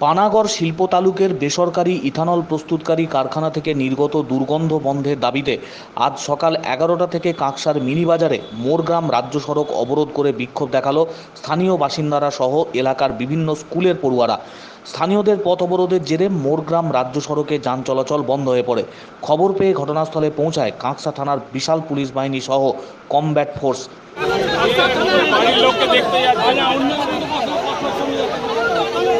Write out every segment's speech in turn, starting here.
পানাগড় শিল্প তালুকের বেসরকারি ইথানল প্রস্তুতকারী কারখানা থেকে নির্গত দুর্গন্ধ বন্ধের দাবিতে আজ সকাল এগারোটা থেকে কাঁকসার মিনিবাজারে মোরগ্রাম রাজ্য সড়ক অবরোধ করে বিক্ষোভ দেখাল স্থানীয় বাসিন্দারা সহ এলাকার বিভিন্ন স্কুলের পড়ুয়ারা। স্থানীয়দের পথ অবরোধের জেরে মোরগ্রাম রাজ্য সড়কে যান চলাচল বন্ধ হয়ে পড়ে। খবর পেয়ে ঘটনাস্থলে পৌঁছায় কাঁকসা থানার বিশাল পুলিশ বাহিনী সহ কমব্যাট ফোর্স বাড়ির লোককে দেখতে যাচ্ছে না আপনাদের যেই জায়গায় যেই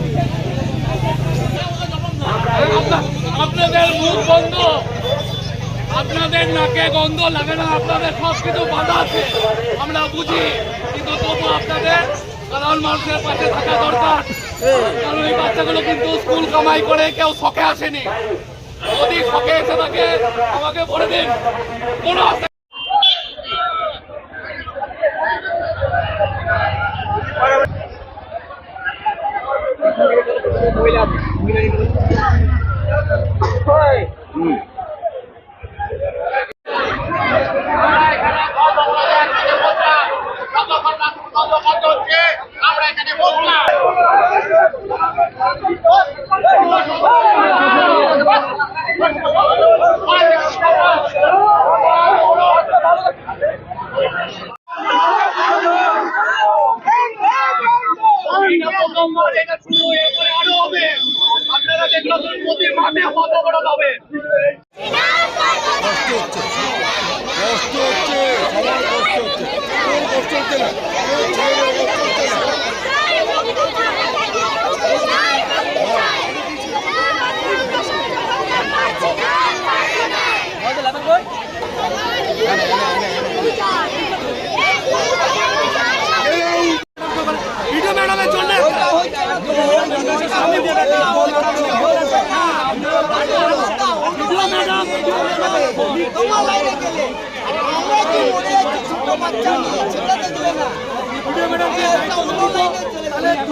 আপনাদের মুখ বন্ধ। আপনাদের নাকে গন্ধ লাগে না, আপনাদের সব কিছু বাধা আছে। আমরা বুঝি, কিন্তু তবু আপনাদের সাধারণ মানুষের পাশে থাকা দরকার। কারণ এই বাচ্চাগুলো কিন্তু স্কুল কামাই করে, কেউ শখে আসেনি। যদি শখে এসে থাকে, আমাকে বলে দিন। কোনো আমরা এখানে বসলাম এটা প্রথমবার এটা আপনারা দেখল প্রতি মাঠে কত বড় কষ্ট হচ্ছে সবার কষ্ট হচ্ছে কোন কষ্ট হচ্ছে না কোন ছেলেমেয়ের কষ্ট হচ্ছে না ভিডিও ম্যাডামের জন্য ভিডিও ম্যাডাম তোমার লাইনে গেলে আর আমরা কি মরে যাচ্ছি ছোট বাচ্চা নিয়ে সেটাতে দিলে না ভিডিও ম্যাডাম যে একটা অন্য লাইনে চলে ট্রেন কি মাঠে চলে ট্রেন লাইনেই চলে আপনি ঘণ্টা করে লাইন ট্রেন চলে ট্রেনটা দাঁড়ায় ট্রেন দাঁড়ায় ট্রেন দাঁড়ায়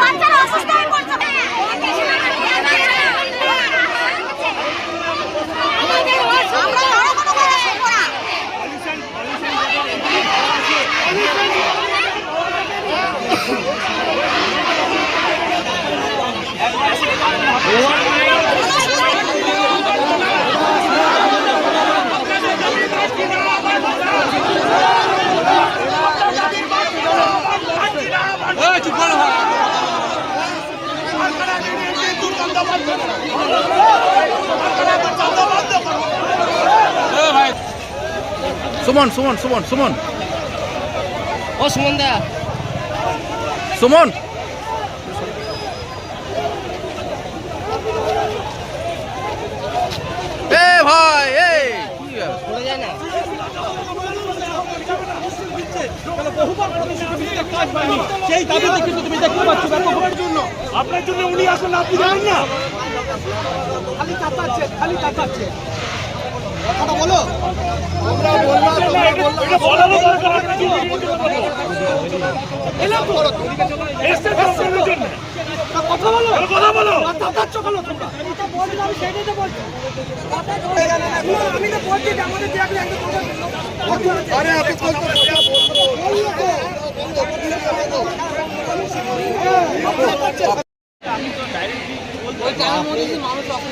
বাচ্চারা অসুস্থ হয়ে পড়ছে আমরা আরও কোনো কাজ করব না ¡Vamos! সুমন সুমন সুমন সুমন। ও সুমন দা। সুমন। এ ভাই এই কি যায় না। সেই দাবিতে কিন্তু তুমি দেখতে পাচ্ছ ব্যর্থ জন্য। আপনার জন্য উনি আসলে আপনি জানেন না। খালি তাকাচ্ছে খালি তাকাচ্ছে কথাটা বলো। আমরা বললাম তোমরা বললাম কথা বলো। কথা বলো। তাকাচ্ছ কেন তোমরা। সেটাই তো বলছি। আমি তো বলছি যে আমাদের দেখলে আরে আপনি আপনি শুনুন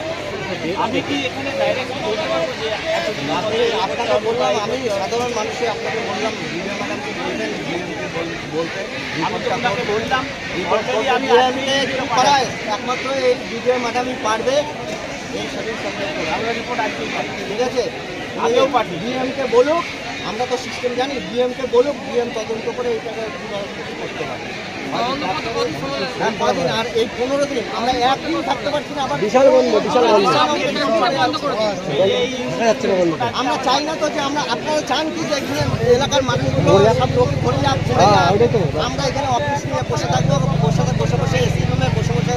দিন পনেরো দিন আপনি আপনাকে বললাম আমি সাধারণ মানুষে আপনাকে বললাম বিজয় ম্যাডামকে বলবেন বিএমকে বলতে। রিপোর্টটা বললাম করায় একমাত্র এই বিজয় ম্যাডামই পারবে। এই আমরা রিপোর্ট আজকে ঠিক আছে? আগেও পার্টি বিএমকে বলুক আমরা তো সিস্টেম জানি বিএমকে বলুক বিএম তদন্ত করে কিছু করতে পারে হ্যাঁ, আর এই পনেরো দিন আমরা একদিন থাকতে পারছি না আবার বিশাল বন্ধ বিশাল আমরা চাই না তো যে আমরা আপনারা চান কি যে এখানে এলাকার মানুষগুলো সব লোক ধরে যাক। ঘুরে যাক। আমরা এখানে অফিস নিয়ে বসে থাকব বসে বসে বসে এসি রুমে বসে বসে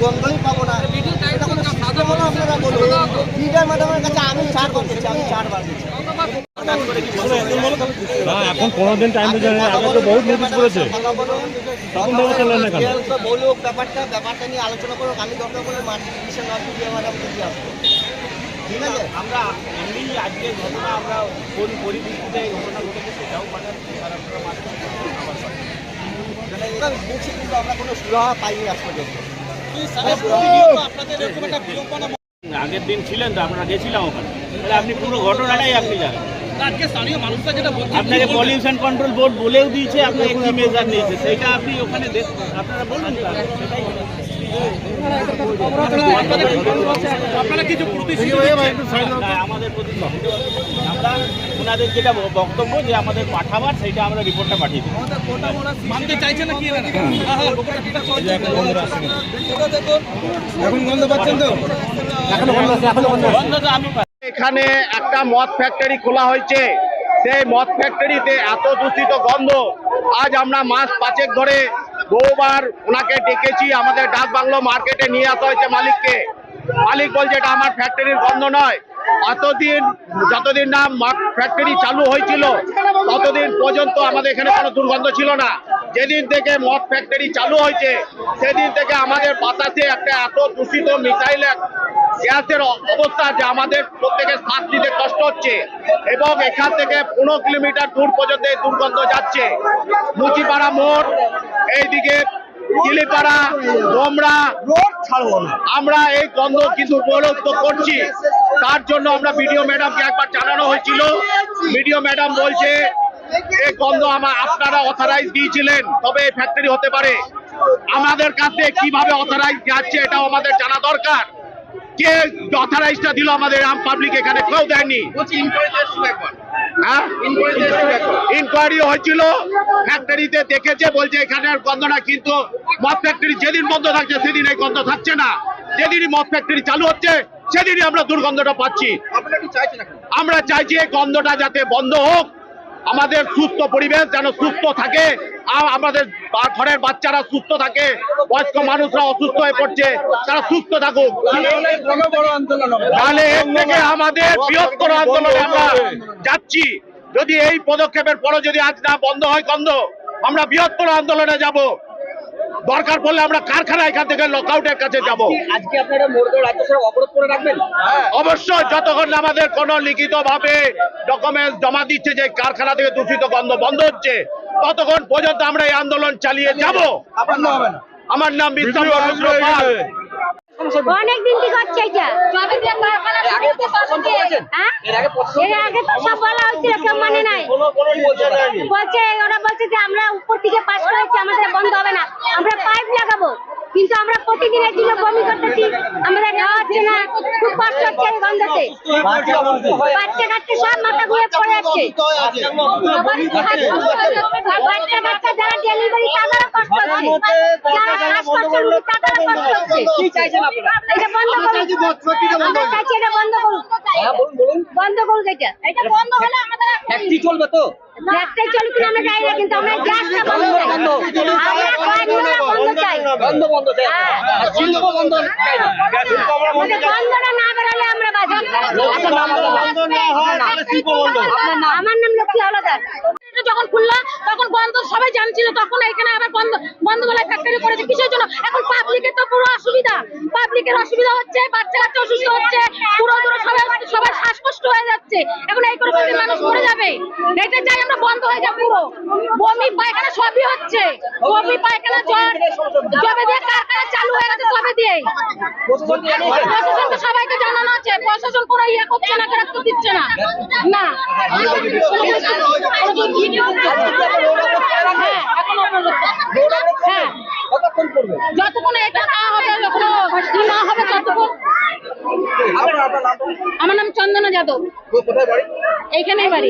গন্ধই পাবো না। এটা কোনো আপনারা বলুন। লিডার ম্যাডামের কাছে আমি চারবার দিচ্ছি আমি চারবার দিচ্ছি। এখন পনেরো দিন টাইম দিয়েছে আগে তো নোটিশ করেছে। তখন ব্যবস্থা নেন না কেন? বলুক ব্যাপারটা ব্যাপারটা নিয়ে আলোচনা করুক আমি দরকার করে মার্কেট ঠিক আছে আমরা ঘটনা আমরা আমরা কোনো পাইনি আগের দিন ছিলেন তো, আমরা গেছিলাম ওখানে। আপনি পুরো ঘটনাটাই আপনি জানেন। আপনাকে পলিউশন কন্ট্রোল বোর্ড বলেও দিয়েছে আপনাকে কি মেজার নিয়েছে? সেটা আপনি ওখানে আপনারা বলুন না, আমাদের আমরা ওনাদের যেটা বক্তব্য যে আমাদের পাঠাবার সেইটা আমরা রিপোর্টটা পাঠিয়ে দিই মানতে চাইছে না কি হ্যাঁ হ্যাঁ লোকেরা ঠিক আছে। এখন গন্ধ পাচ্ছেন বন্ধ তো আমি এখানে একটা মদ ফ্যাক্টরি খোলা হয়েছে। সেই মদ ফ্যাক্টরিতে এত দূষিত গন্ধ। আজ আমরা মাস পাঁচেক ধরে বহুবার ওনাকে ডেকেছি, আমাদের ডাক বাংলো মার্কেটে নিয়ে আসা হয়েছে মালিককে। মালিক বলছে, এটা আমার ফ্যাক্টরির গন্ধ নয়। অতদিন যতদিন না ফ্যাক্টরি চালু হয়েছিল, ততদিন পর্যন্ত আমাদের এখানে কোনো দুর্গন্ধ ছিল না। যেদিন থেকে মদ ফ্যাক্টরি চালু হয়েছে, সেদিন থেকে আমাদের বাতাসে একটা এত দূষিত মিসাইল গ্যাসের অবস্থা যে আমাদের প্রত্যেকের শ্বাস নিতে কষ্ট হচ্ছে এবং এখান থেকে পনেরো কিলোমিটার দূর পর্যন্ত দুর্গন্ধ যাচ্ছে। মুচিপাড়া মোড়, এইদিকে কিলিপাড়া আমরা এই গন্ধ কিন্তু উপলব্ধ করছি। তার জন্য আমরা বিডিও ম্যাডামকে একবার জানানো হয়েছিল। বিডিও ম্যাডাম বলছে, এই গন্ধ আমার আপনারা অথরাইজ দিয়েছিলেন, তবে এই ফ্যাক্টরি হতে পারে। আমাদের কাছে কীভাবে অথরাইজ যাচ্ছে এটাও আমাদের জানা দরকার। কে অথরাইজটা দিল আমাদের আম পাবলিক এখানে? কেউ দেয়নি। হ্যাঁ? ইনকোয়ারি হয়েছিল ফ্যাক্টরিতে দেখেছে বলছে এখানে আর গন্ধ না কিন্তু মদ ফ্যাক্টরি যেদিন বন্ধ থাকছে সেদিন এই গন্ধ থাকছে না। যেদিনই মদ ফ্যাক্টরি চালু হচ্ছে সেদিনই আমরা দুর্গন্ধটা পাচ্ছি। আমরা চাইছি এই গন্ধটা যাতে বন্ধ হোক আমাদের সুস্থ পরিবেশ যেন সুস্থ থাকে। আর আমাদের ঘরের বাচ্চারা সুস্থ থাকে, বয়স্ক মানুষরা অসুস্থ হয়ে পড়ছে, তারা সুস্থ থাকুক। তাহলে এর থেকে আমাদের বৃহত্তর আন্দোলনে আমরা যাচ্ছি। যদি এই পদক্ষেপের পরও যদি আজ না বন্ধ হয়, গন্ধ, আমরা বৃহত্তর আন্দোলনে যাব। দরকার পড়লে আমরা কারখানা এখান থেকে লকআউটের কাছে যাব। আজকে আপনারা অবরোধ করে রাখবেন? অবশ্যই যতক্ষণ না আমাদের কোন লিখিত ভাবে ডকুমেন্টস জমা দিচ্ছে যে কারখানা থেকে দূষিত গন্ধ বন্ধ হচ্ছে ততক্ষণ পর্যন্ত আমরা এই আন্দোলন চালিয়ে যাব। আমার নাম পাল অনেক দিন থেকে হচ্ছে এটা? হ্যাঁ? এর আগে তো সব বলা হয়েছিল কেউ মানে নাই। বলছে ওরা বলছে যে আমরা উপর থেকে পাস করেছি আমাদের বন্ধ হবে না আমরা পাইপ লাগাবো কিন্তু আমরা প্রতিদিনের জন্য বমি করতেছি। আমাদের খাওয়া হচ্ছে না। খুব কষ্ট হচ্ছে এই বন্ধতে বাচ্চা কাচ্চা সব মাথা ঘুরে পড়ে যাচ্ছে। বাচ্চা কাচ্চা যারা ডেলিভারি তাদেরও কষ্ট হচ্ছে। যারা রুগী তাদেরও কষ্ট হচ্ছে। এটা বন্ধ করুন। আমরা চাইছি এটা বন্ধ করুন। বন্ধ করুন এটা। এটা বন্ধ হলে আমাদের ফ্যাক্টরি চলবে তো? চলুক আমরা জানি না কিন্তু আমরা গ্যাসটা বন্ধ চাই আমরা কয়েকদিনের বন্ধ চাই বন্ধ বন্ধ চাই হ্যাঁ। শিল্প বন্ধ চাই আমাদের বন্ধটা না বেরোলে আমরা আমার নাম লক্ষ্মী হলদার যখন খুললো তখন বন্ধ সবাই জানছিল তখন এখানে আবার বন্ধ বন্ধ বেলায় ফ্যাক্টরি করেছে কিসের জন্য এখন পাবলিকের তো পুরো অসুবিধা পাবলিকের অসুবিধা হচ্ছে বাচ্চা কাচ্চা অসুস্থ হচ্ছে পুরো পুরো সবাই সবাই শ্বাসকষ্ট হয়ে যাচ্ছে এখন এই করে করে মানুষ মরে যাবে এটা চাই আমরা বন্ধ হয়ে যাক পুরো বমি পায়খানা সবই হচ্ছে। বমি পায়খানা জ্বর জবে দিয়ে কারখানা চালু হয়ে গেছে তবে দিয়ে প্রশাসনকে সবাইকে জানানো আছে প্রশাসন কোনো ইয়ে করছে না গ্রেফতার দিচ্ছে না। না। হ্যাঁ হ্যাঁ কতক্ষণ করবে যতক্ষণ এটা না হবে কোনো না হবে ততক্ষণ আপনার আপনার নাম আমার নাম চন্দনা যাদব। এইখানেই বাড়ি।